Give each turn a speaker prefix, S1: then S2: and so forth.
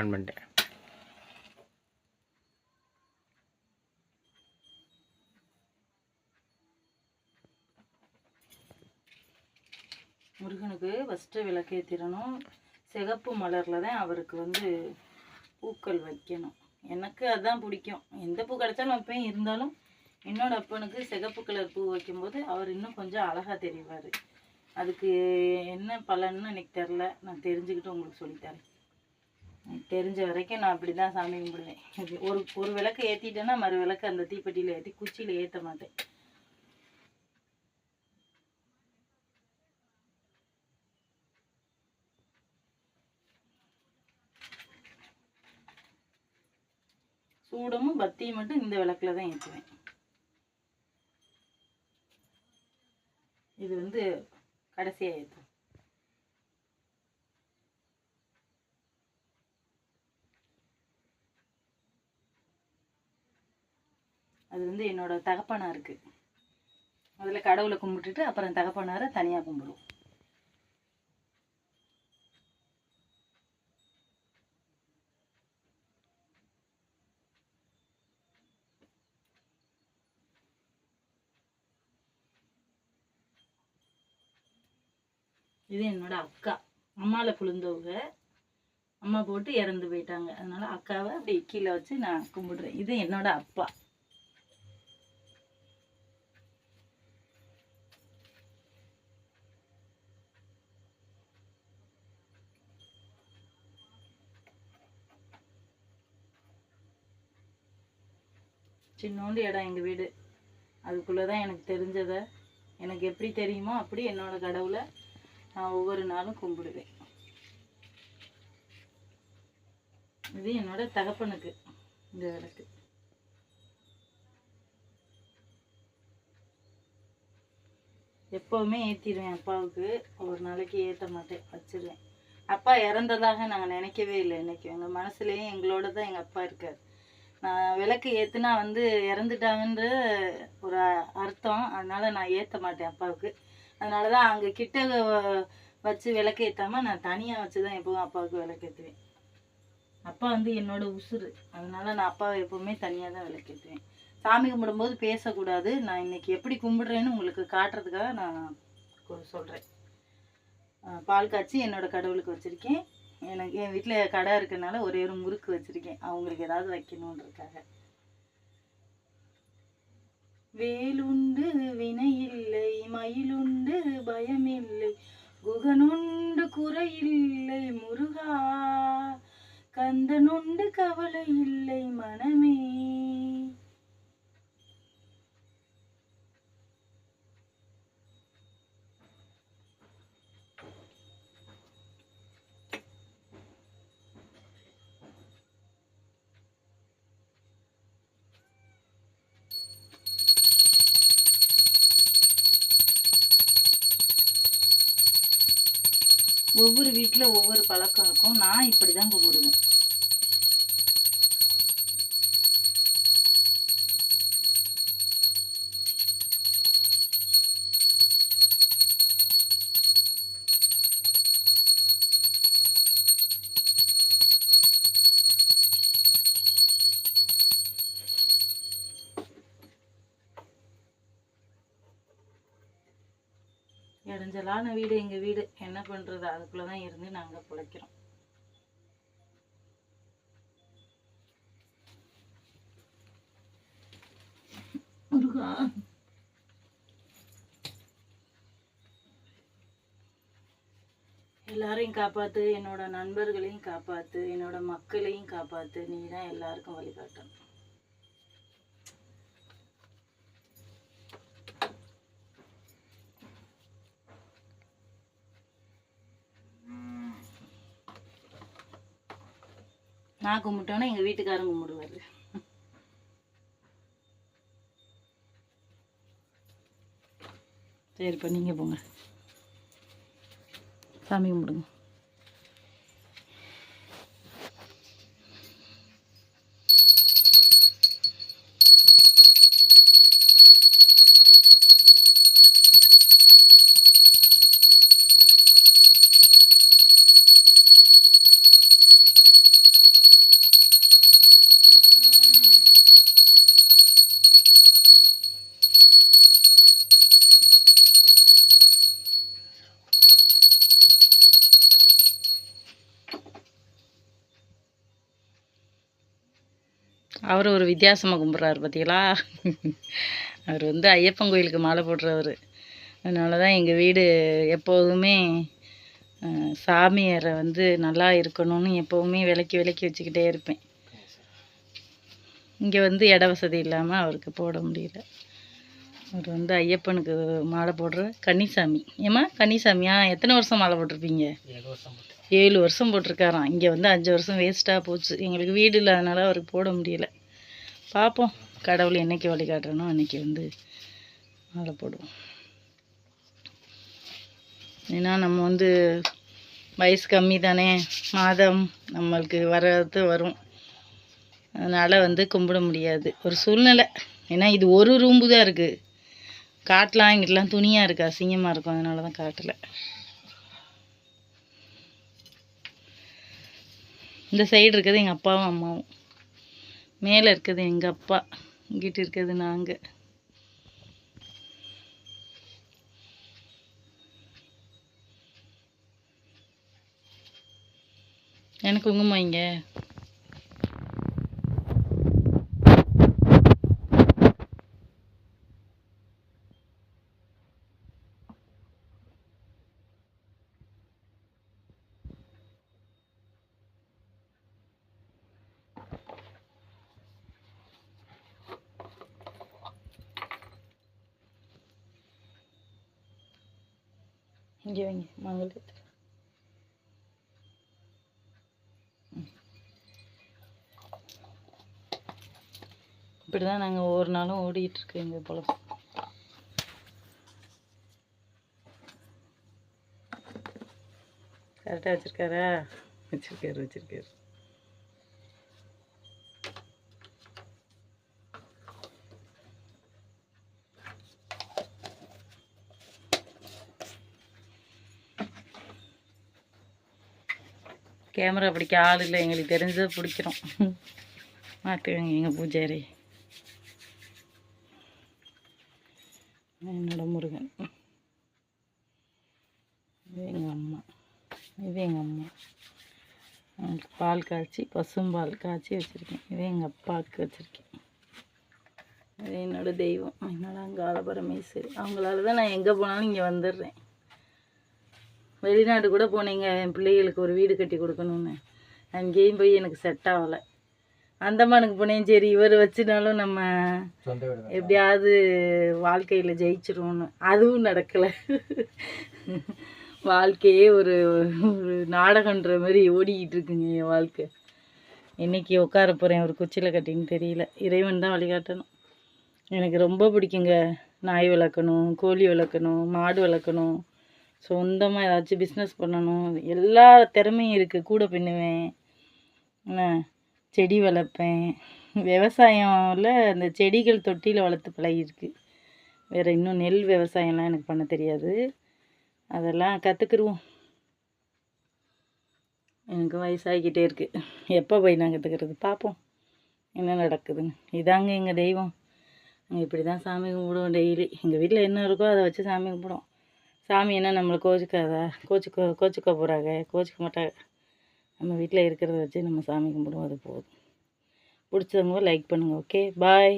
S1: On பண்ணிட்டேன்.
S2: முருகனுக்கு first விளக்கேற்றிடணும் சிகப்பு மலரில் தான் அவருக்கு வந்து பூக்கள் வைக்கணும். எனக்கு அதான் பிடிக்கும். எந்த பூ கிடைச்சாலும் வைப்பேன் இருந்தாலும் என்னோட அப்பனுக்கு சிகப்பு கலர் பூ வைக்கும்போது அவர் இன்னும் கொஞ்சம் அழகாக தெரிவார். அதுக்கு என்ன பலன்னு எனக்கு தெரில நான் தெரிஞ்சுக்கிட்டு உங்களுக்கு சொல்லித்தரேன் தெரிஞ்ச வரைக்கும் நான் அப்படி தான் சாமி கும்பிடுவேன். இது ஒரு ஒரு விளக்கு ஏற்றிட்டேன்னா மறு விளக்கு அந்த தீப்பெட்டியில் ஏற்றி குச்சியில் ஏற்ற மாட்டேன். சூடமும் பத்தியும் மட்டும் இந்த விளக்குல தான் ஏற்றுவேன் இது வந்து கடைசியாக ஏற்றும் அது வந்து என்னோட தகப்பனாருக்கு. முதல்ல கடவுளை கும்பிட்டுட்டு அப்புறம் தகப்பனாரை தனியாக கும்பிடுவோம். இது என்னோட அக்கா. அம்மாவில் புழுந்தவங்க. அம்மா போட்டு இறந்து போயிட்டாங்க. அதனால அக்காவை அப்படி கீழே வச்சு நான் கும்பிடுறேன். இது என்னோட அப்பா. சின்னோண்டு இடம் எங்கள் வீடு. அதுக்குள்ளே தான் எனக்கு தெரிஞ்சதை எனக்கு எப்படி தெரியுமோ அப்படி என்னோடய கடவுளை நான் ஒவ்வொரு நாளும் கும்பிடுவேன். இது என்னோட தகப்பனுக்கு இந்த விளக்கு எப்போவுமே ஏற்றிடுவேன் அப்பாவுக்கு. ஒரு நாளைக்கு ஏற்ற மாட்டேன் வச்சிருவேன். அப்பா இறந்ததாக நாங்கள் நினைக்கவே இல்லை நினைக்கிறோம் எங்கள் மனசுலேயும் எங்களோட தான் எங்கள் அப்பா இருக்கார். நான் விளக்கு ஏற்றுனா வந்து இறந்துட்டாங்கன்ற ஒரு அர்த்தம். அதனால நான் ஏற்ற மாட்டேன் அப்பாவுக்கு. அதனால தான் அங்கே கிட்ட வச்சு விளக்கு ஏற்றாமல் நான் தனியாக வச்சு தான் எப்பவும் அப்பாவுக்கு விளக்கு ஏற்றுவேன் அப்பா வந்து என்னோட உசுறு. அதனால நான் அப்பாவை எப்பவுமே தனியாக தான் விளக்கேற்றுவேன் சாமி கும்பிடும்போது பேசக்கூடாது. நான் இன்னைக்கு எப்படி கும்பிடுறேன்னு உங்களுக்கு காட்டுறதுக்காக நான் சொல்கிறேன் பால் காய்ச்சி என்னோட கடவுளுக்கு வச்சுருக்கேன். எனக்கு என் வீட்டில் கடை இருக்கனால ஒரே ஒரு முறுக்கு வச்சுருக்கேன். அவங்களுக்கு ஏதாவது வைக்கணுன்றக்காக வேலுண்டு வினையில்லை மயிலுண்டு பயமில்லை குகனுண்டு குறையில்லை முருகா. கந்தனுண்டு கவலை இல்லை மனமே ஒவ்வொரு வீட்டில் ஒவ்வொரு பழக்கம் இருக்கும். நான் இப்படி தான் கும்பிடுவேன் இடைஞ்சலான வீடு எங்கள் வீடு. என்ன பண்ணுறது அதுக்குள்ளே தான் இருந்து நாங்கள் பிழைக்கிறோம். முருகா. எல்லாரையும் காப்பாத்து என்னோட நண்பர்களையும் காப்பாத்து என்னோட மக்களையும் காப்பாத்து. நீ தான் எல்லாருக்கும் வழிகாட்டணும் நான் கும்பிட்டோன்னா எங்கள் வீட்டுக்காரங்க கும்பிடுவாரு. சரிப்பா நீங்கள் போங்க. சாமி கும்பிடுங்க. அவர் ஒரு வித்தியாசமாக கும்பிட்றாரு பார்த்தீங்களா அவர் வந்து ஐயப்பன் கோயிலுக்கு மாலை போடுறவர். அதனால தான் எங்கள் வீடு எப்போதுமே சாமியாரை வந்து நல்லா இருக்கணும்னு எப்போவுமே விளக்கி விளக்கி வச்சுக்கிட்டே இருப்பேன். இங்கே வந்து இட வசதி இல்லாமல் அவருக்கு போட முடியல. அவர் வந்து ஐயப்பனுக்கு மாலை போடுற கன்னிசாமி. ஏம்மா கன்னிசாமியா? எத்தனை வருஷம் மாலை போட்டிருப்பீங்க? ஏழு வருஷம் போட்டிருக்காராம். இங்கே வந்து அஞ்சு வருஷம் வேஸ்ட்டாக போச்சு. எங்களுக்கு வீடு இல்லாதனால அவருக்கு போட முடியல. பார்ப்போம் கடவுள் என்னைக்கு வழிகாட்டுறனோ அன்னைக்கு வந்து மாலை போடுவோம். ஏன்னா நம்ம வந்து வயசு கம்மி தானே மாதம் நம்மளுக்கு வர்றது வரும். அதனால் வந்து கும்பிட முடியாது. ஒரு சூழ்நிலை. ஏன்னா இது ஒரு ரூம்பு தான் இருக்குது காட்டலாம் இங்கிட்டலாம் துணியாக இருக்குது அசிங்கமாக இருக்கும் அதனால தான் காட்டலை. இந்த சைடு இருக்கிறது எங்கள் அப்பாவும் அம்மாவும். மேலே இருக்கிறது எங்கள் அப்பா இங்கிட்டு இருக்கிறது நாங்கள் எனக்கு குங்குமம் இங்கே. இங்கே வைங்க மங்களத்தில் இப்படி தான் நாங்கள் ஒவ்வொரு நாளும் ஓடிக்கிட்டுருக்கோம் எங்கள் பொழப்பு கரெக்டாக வச்சுருக்காரா? வச்சுருக்காரு வச்சுருக்காரு. கேமரா பிடிக்க ஆள் இல்லை எங்களுக்கு தெரிஞ்சதை பிடிக்கிறோம். பார்த்துக்கோங்க எங்கள் பூஜாரி. என்னோட முருகன். இது எங்கள் அம்மா. இது எங்கள் அம்மா. அவங்களுக்கு பால் காய்ச்சி பசும்பால் காய்ச்சி வச்சுருக்கேன். இது எங்கள் அப்பாவுக்கு வச்சுருக்கேன். இது என்னோட தெய்வம். என்னோட அங்காள பரமேஸ்வரி. அவங்களால தான் நான் எங்கே போனாலும் இங்கே வந்துடுறேன். வெளிநாடு கூட போனீங்க என் பிள்ளைகளுக்கு ஒரு வீடு கட்டி கொடுக்கணுன்னு அங்கேயும் போய் எனக்கு செட் ஆகலை. அந்தமானுக்கு போனேன் சரி இவர் வச்சுனாலும் நம்ம எப்படியாவது வாழ்க்கையில் ஜெயிச்சிருவோன்னு அதுவும் நடக்கலை. வாழ்க்கையே ஒரு ஒரு நாடகன்ற மாதிரி ஓடிக்கிட்டு இருக்குங்க என் வாழ்க்கை. இன்னைக்கு உட்கார போகிறேன் ஒரு குச்சியில் கட்டின்னு தெரியல. இறைவன் தான் வழிகாட்டணும். எனக்கு ரொம்ப பிடிக்குங்க. நாய் வளர்க்கணும் கோழி வளர்க்கணும் மாடு வளர்க்கணும். சொந்தமாக ஏதாச்சும் பிஸ்னஸ் பண்ணணும். எல்லா திறமையும் இருக்குது கூட பின்னுவேன். என்ன? செடி வளர்ப்பேன். விவசாயம்ல அந்த செடிகள் தொட்டியில் வளர்த்து பழகிருக்கு வேறு இன்னும் நெல் விவசாயம்லாம் எனக்கு பண்ண தெரியாது. அதெல்லாம் கற்றுக்குருவோம் எனக்கு வயசாகிக்கிட்டே இருக்குது எப்போ போய் நான் கற்றுக்கிறது பார்ப்போம் என்ன நடக்குதுன்னு. இதாங்க எங்கள் தெய்வம். நாங்கள் இப்படி தான் சாமி கும்பிடுவோம் டெய்லி. எங்கள் வீட்டில் என்ன இருக்கோ அதை வச்சு சாமி கும்பிடுவோம். சாமி என்ன நம்மளை கோச்சிக்காதா? கோச்சிக்க கோச்சிக்க போகிறாங்க கோச்சிக்க மாட்டாங்க. நம்ம வீட்டில் இருக்கிறத வச்சு நம்ம சாமி கும்பிடுவோம் அது போதும். பிடிச்சவங்க லைக் பண்ணுங்கள் ஓகே பாய்